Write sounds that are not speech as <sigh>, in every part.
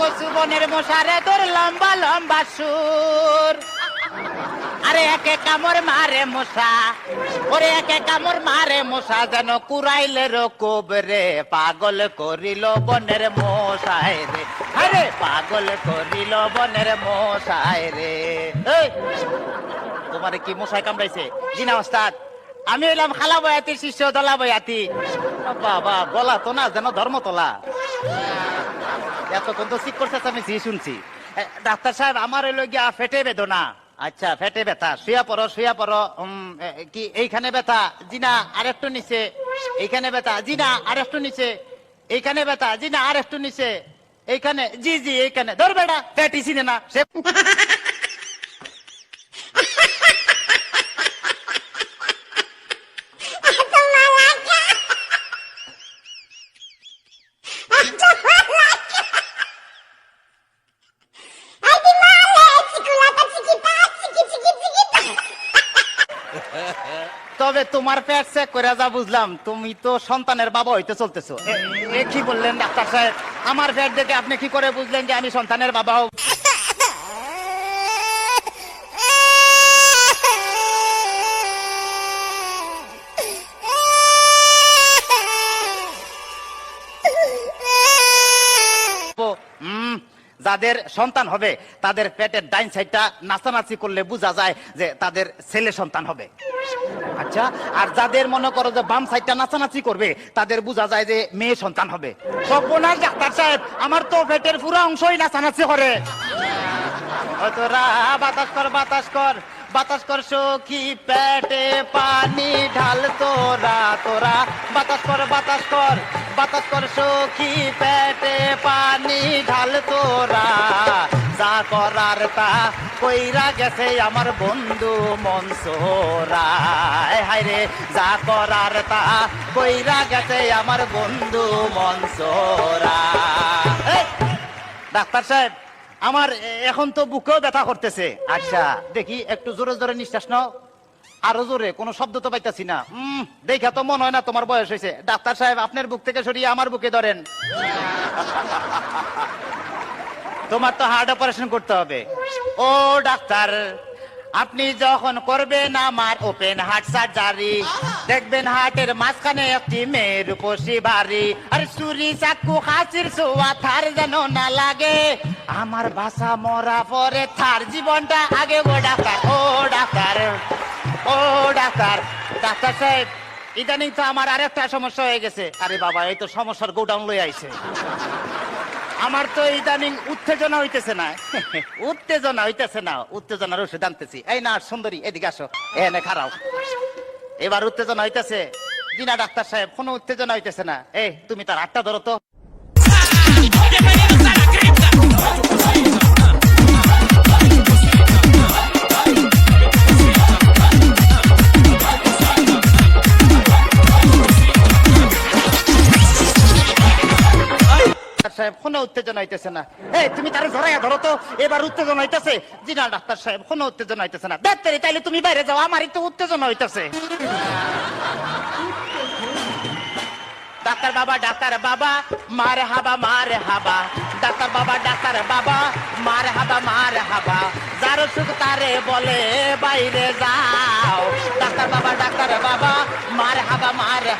কচু বনের মশারে তোর লম্বা লম্বা সুর। আরে একে কামড় মারে মশা, ওরে একে কামড় মারে মশা, যেন কুরাইলে রকব রে, পাগল করিল বনের মশাই রে। আরে পাগল করিল বনের মশাই রে। তোমারে কি মশাই কামড়াইছে? জিনা ওস্তাদ। আমি এলাম খালা বয়াতির শিষ্য দলা বয়াতি। বাবা, গলা তো না যেন ধর্মতলা। এতক্ষণ তো ঠিক করতেছে আমি জি শুনছি। ডাক্তার সাহেব, আমার এলো গিয়া ফেটে বেদনা। আচ্ছা ফেটে ব্যথা। শুয়া পড়ো শুয়া পড়ো। কি, এইখানে ব্যথা জি না আরেকটু নিচে। এইখানে ব্যথা জি না আরেকটু নিচে। এইখানে ব্যথা জি না আরেকটু নিচে। এইখানে, জি জি, এইখানে। ধর বেড়া ফ্যাটি চিনে না সে তবে তোমার পেট চেক করে যা বুঝলাম, তুমি তো সন্তানের বাবা হইতে চলতেছো। এ- কি বললেন ডাক্তার সাহেব? আমার পেট দেখে আপনি কি করে বুঝলেন যে আমি সন্তানের বাবা হব? যাদের সন্তান হবে, তাদের পেটের ডাইন সাইডটা নাচানাচি করলে বোঝা যায় যে তাদের ছেলে সন্তান হবে। আচ্ছা আর যাদের মনে করো যে বাম সাইডটা নাচানাচি করবে, তাদের বোঝা যায় যে মেয়ে সন্তান হবে। সর্বনাশ ডাক্তার সাহেব, আমার তো পেটের পুরো অংশই নাচানাচি করে। বাতাস কর বাতাস কর। বাতাস কর সখী, পেটে পানি ঢাল তোরা তোরা। বাতাস কর বাতাস কর বাতাস কর সখী, পেটে পানি ঢাল তোরা। যা করার তা কইরা গেছে আমার বন্ধু মনসোরা। হায় রে, যা করার তা কইরা গেছে আমার বন্ধু মনসোরা। ডাক্তার সাহেব। আমার এখন তো বুকেও ব্যথা করতেছে। আচ্ছা দেখি, একটু জোরে জোরে নিঃশ্বাস নাও। আরও জোরে, কোনো শব্দ তো পাইতাছি না। হম দেখা তো মনে হয় না তোমার বয়স হয়েছে। ডাক্তার সাহেব, আপনার বুক থেকে সরিয়ে আমার বুকে ধরেন। তোমার তো হার্ট অপারেশন করতে হবে। ও ডাক্তার আপনি যখন করবেন আমার ওপেন হার্ট সার্জারি দেখবেন হার্টের মাঝখানে একটি মেয়ের উপসী বাড়ি। আর চুরি চাকু হাসির সোয়া থার যেন না লাগে। আমার বাসা মরা পরে থার জীবনটা আগে গো ডাক্তার ও ডাক্তার ও ডাক্তার। ডাক্তার সাহেব ইদানিং তো আমার আরেকটা সমস্যা হয়ে গেছে। আরে বাবা এই তো সমস্যার গোডাউন লই আইছে। আমার তো ইদানিং উত্তেজনা হইতেছে না। <laughs> উত্তেজনা হইতেছে না উত্তেজনার ওষুধ আনতেছি। এই না, সুন্দরী, এদিকে আসো। এনে খারাও। এবার উত্তেজনা হইতেছে। জিনা ডাক্তার সাহেব, কোনো উত্তেজনা হইতেছে না। এই, তুমি তার আটটা ধরো তো। সাহেব, কোনো উত্তেজনা হইতেছে না। এই, তুমি তার ধরাইয়া ধরো তো। এবার উত্তেজনা হইতেছে। জি না ডাক্তার সাহেব, কোনো উত্তেজনা হইতেছে না। ডাক্তারি তাইলে তুমি বাইরে যাও, আমারই তো উত্তেজনা হইতেছে। ডাক্তার বাবা ডাক্তার বাবা, মারে হাবা মারে হাবা। ডাক্তার বাবা ডাক্তার বাবা, মারে হাবা মারে হাবা। যার সুখ তারে বলে, বাইরে যাও। ডাক্তার বাবা ডাক্তার বাবা।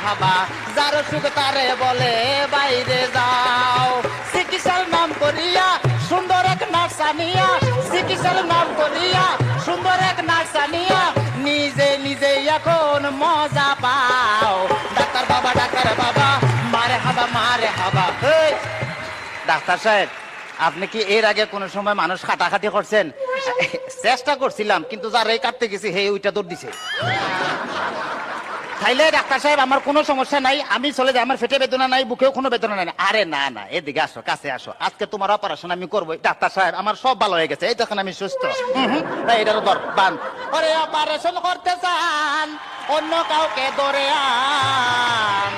হাবা যার সুখ তারে বলে, বাইরে যাও। চিকিৎসার নাম করিয়া সুন্দর এক নার্সানিয়া চিকিৎসার নাম করিয়া সুন্দর এক নার্সানিয়া নিজে নিজে এখন মজা পাও। ডাক্তার বাবা ডাক্তার বাবা, মারে হাবা মারে হাবা। ডাক্তার সাহেব, আপনি কি এর আগে কোন সময় মানুষ খাটাখাটি করছেন? চেষ্টা করছিলাম, কিন্তু যার এই কাটতে গেছি হে ওইটা দৌড় দিছে। তাইলে ডাক্তার সাহেব, আমার কোনো সমস্যা নাই। আমি চলে যাই, আমার ফেটে বেদনা নাই, বুকেও কোনো বেদনা নাই। আরে না না, এদিকে আসো, কাছে আসো। আজকে তোমার অপারেশন আমি করব ডাক্তার সাহেব, আমার সব ভালো হয়ে গেছে। এই তখন আমি সুস্থ। এটারও দর বান। অপারেশন করতে চান, অন্য কাউকে দরে আন।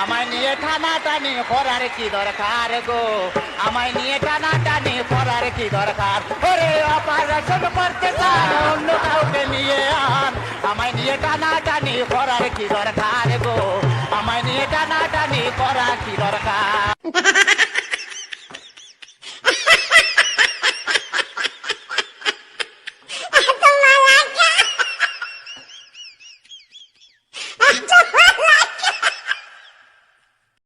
আমায় নিয়ে টানা টানি করার কি দরকার গো? আমায় নিয়ে টানা টানি করার কি দরকার? ওরে অপারেশন করতে চান অন্য কাউকে নিয়ে আন। আমায় নিয়ে টানা টানি করার কি দরকার গো? আমায় নিয়ে টানা টানি করার কি দরকার?